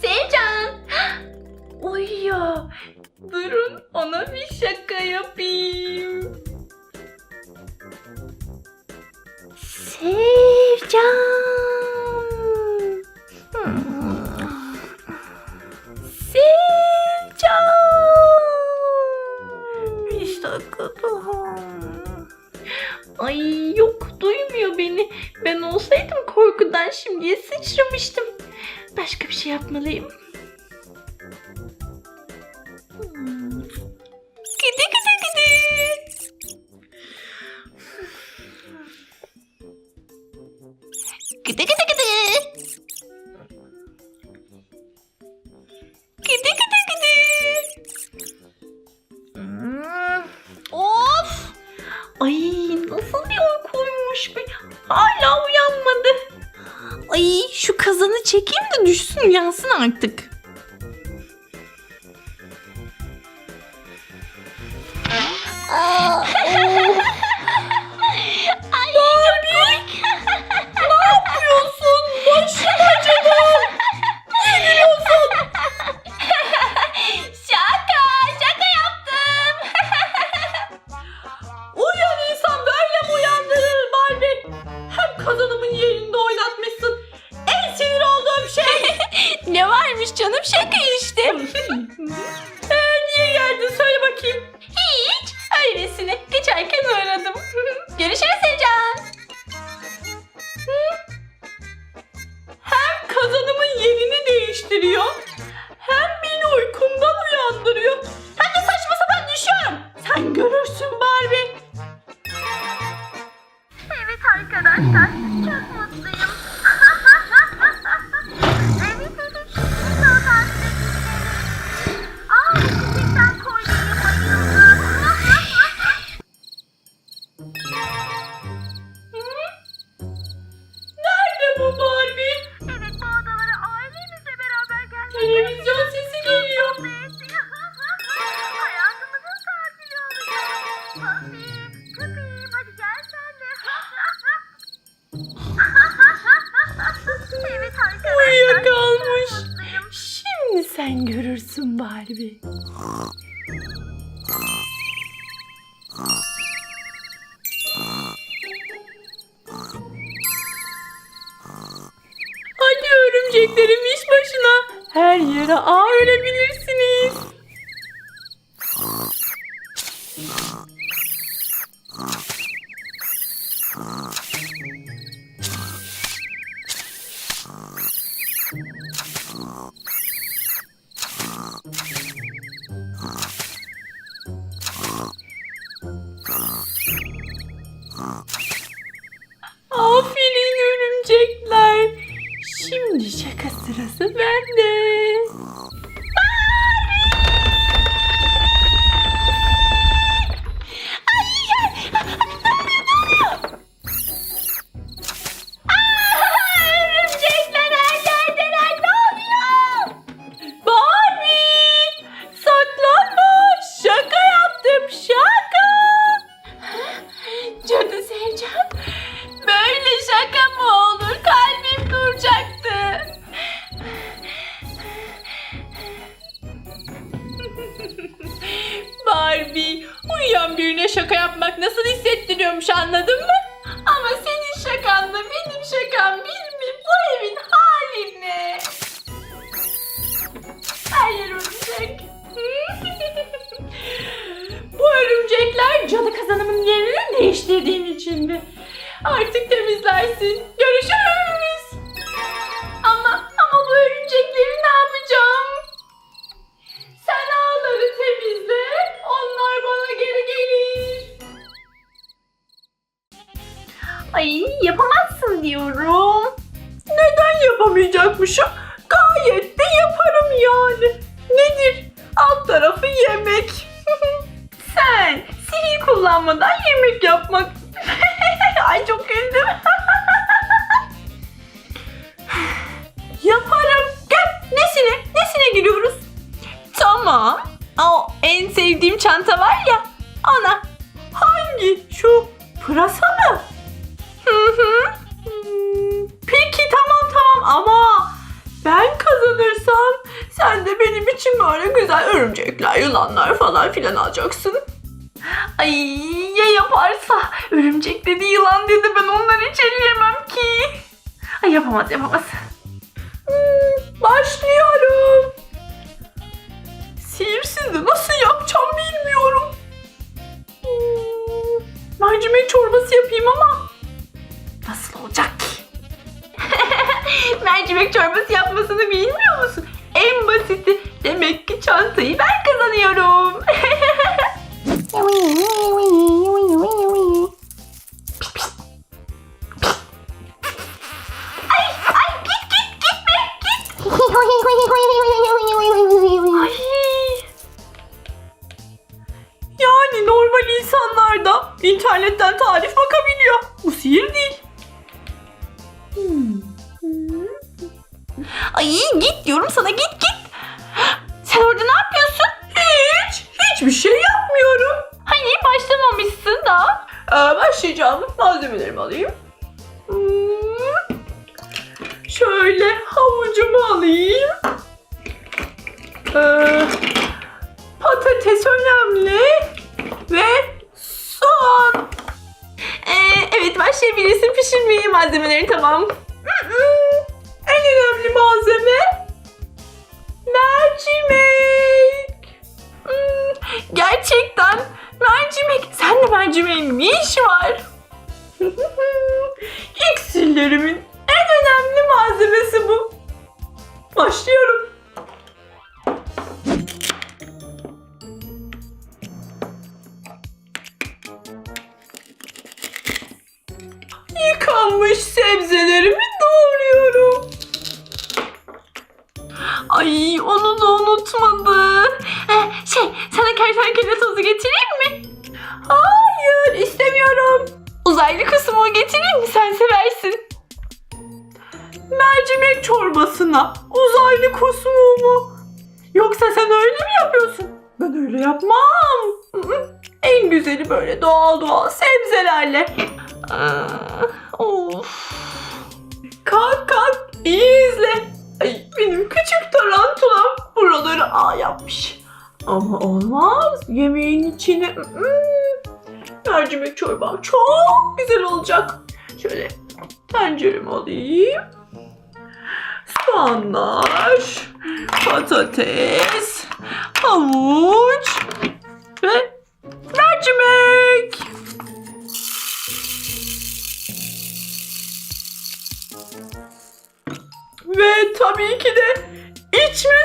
Sevcan. Uyuyor. Durun ona bir şaka yapayım. Sevcan. Sevcan. Beş dakika daha. Ay beni. Ben olsaydım korkudan şimdiye sıçramıştım. Başka bir şey yapmalıyım. Hala uyanmadı. Ay şu kazanı çekeyim de düşsün yansın artık. 嗯 olacak. Papi, köpeğim hadi gel sen de. evet arkadaşlar. Uyuyakalmış. çok mutluyum. Şimdi sen görürsün Barbie. Hadi örümceklerim iş başına. Her yere ağ örebilirsiniz. Örümcekler. Şimdi şaka sırası bende. Yerini değiştirdiğin içindi. Artık temizlersin. Görüşürüz. Ama ama bu örümcekleri ne yapacağım? Sen ağları temizle. Onlar bana geri gelir. Ay yapamazsın diyorum. Neden yapamayacakmışım? Gayet de yaparım yani. Nedir? Alt tarafı yemek. Sen sihir kullanmadan yemek yapmak. Ay çok güldüm. Yaparım. Gel nesine? Nesine giriyoruz? Tamam. O en sevdiğim çanta var ya. Ona. Hangi? Şu pırasa mı? Peki tamam tamam ama ben kazanırsam sen de benim için böyle güzel örümcekler, yılanlar falan filan alacaksın. Ay ya yaparsa? Örümcek dedi, yılan dedi. Ben onları hiç elleyemem ki. Ay yapamaz, yapamaz. Hmm, başlıyorum. Sihirsiz de nasıl yapacağım bilmiyorum. Hmm, mercimek çorbası yapayım ama nasıl olacak ki? mercimek çorbası yapmasını bilmiyor musun? En basiti. Demek ki çantayı ben kazanıyorum. Ay git diyorum sana git git. Sen orada ne yapıyorsun? Hiç. Hiçbir şey yapmıyorum. Hani başlamamışsın da. Ee, başlayacağım. Malzemelerimi alayım. Hmm. Şöyle havucumu alayım. Ee, patates önemli. Ve soğan. Ee, evet başlayabilirsin pişirmeye malzemeleri tamam. Malzeme mercimek. Hmm, gerçekten mercimek. Sen de mercimeğin ne işi var? İksirlerimin en önemli malzemesi bu. Başlıyorum. Yıkanmış sebzelerimi Mercimek çorbasına uzaylı kusmuğu mu? Yoksa sen öyle mi yapıyorsun? Ben öyle yapmam. En güzeli böyle doğal doğal sebzelerle. Aa, of. Kalk kalk iyi izle. Ay benim küçük tarantulam buraları ağ yapmış. Ama olmaz. Yemeğin içine mm, mercimek çorbam çok güzel olacak. Şöyle tenceremi alayım. Soğanlar, patates, havuç ve mercimek. Ve tabii ki de içme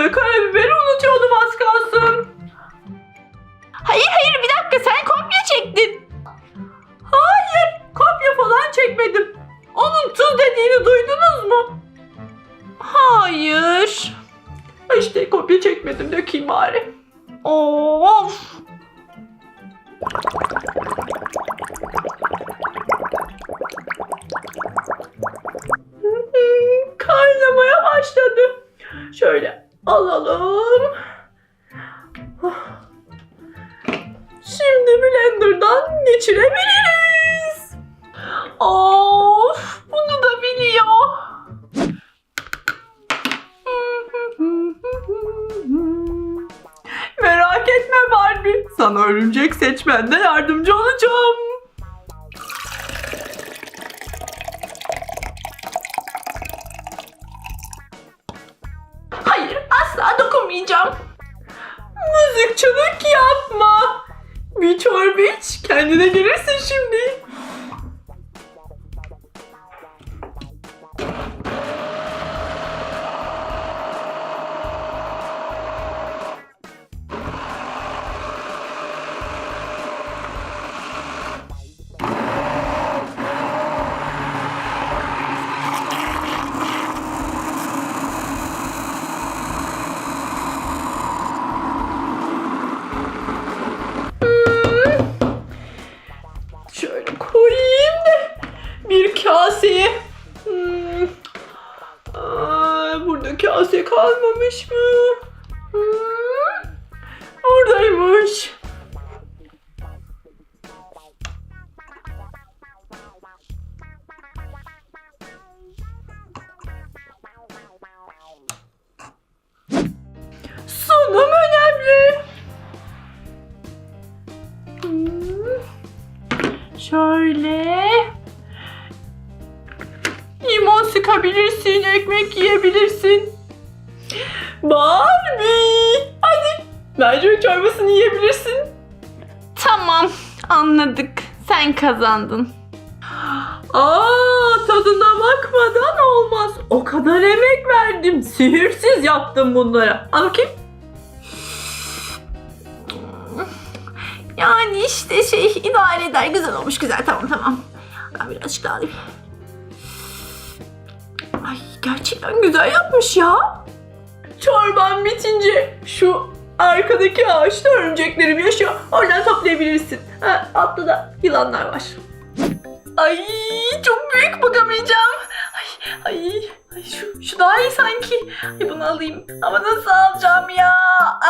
Ve karabiberi unutuyordum az kalsın. Hayır hayır bir dakika sen kopya çektin. Hayır kopya falan çekmedim. Onun tuz dediğini duydunuz mu? Hayır. İşte kopya çekmedim dökeyim bari. Of. Sana örümcek seçmende yardımcı olacağım. Şöyle. Limon sıkabilirsin, ekmek yiyebilirsin. Barbie! Hadi mercimek çorbasını yiyebilirsin. Tamam, anladık. Sen kazandın. Aa, tadına bakmadan olmaz. O kadar emek verdim. Sihirsiz yaptım bunları. Al bakayım. İşte şey idare eder. Güzel olmuş güzel. Tamam tamam. Ben birazcık daha alayım. Ay gerçekten güzel yapmış ya. Çorban bitince şu arkadaki ağaçta örümceklerim yaşıyor. Oradan toplayabilirsin. Ha, altta da yılanlar var. Ay çok büyük bakamayacağım. Ay, ay, ay şu, şu daha iyi sanki. Ay bunu alayım. Ama nasıl alacağım ya?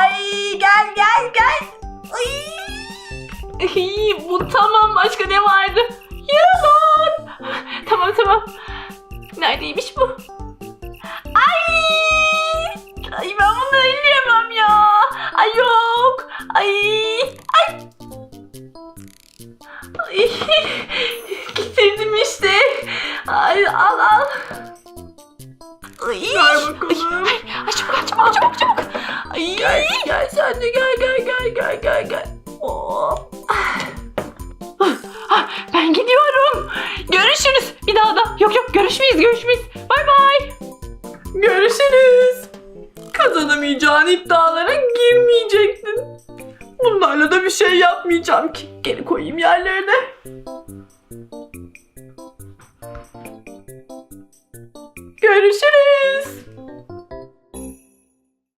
Ay gel gel gel. Ay. Ay, bu tamam başka ne vardı? Yılan. Tamam tamam. Neredeymiş bu? Ay! Ay ben bunu elleyemem ya. Ay yok. Ay. Yok görüşmeyiz görüşmeyiz. Bay bay. Görüşürüz. Kazanamayacağın iddialara girmeyecektin. Bunlarla da bir şey yapmayacağım ki. Geri koyayım yerlerine.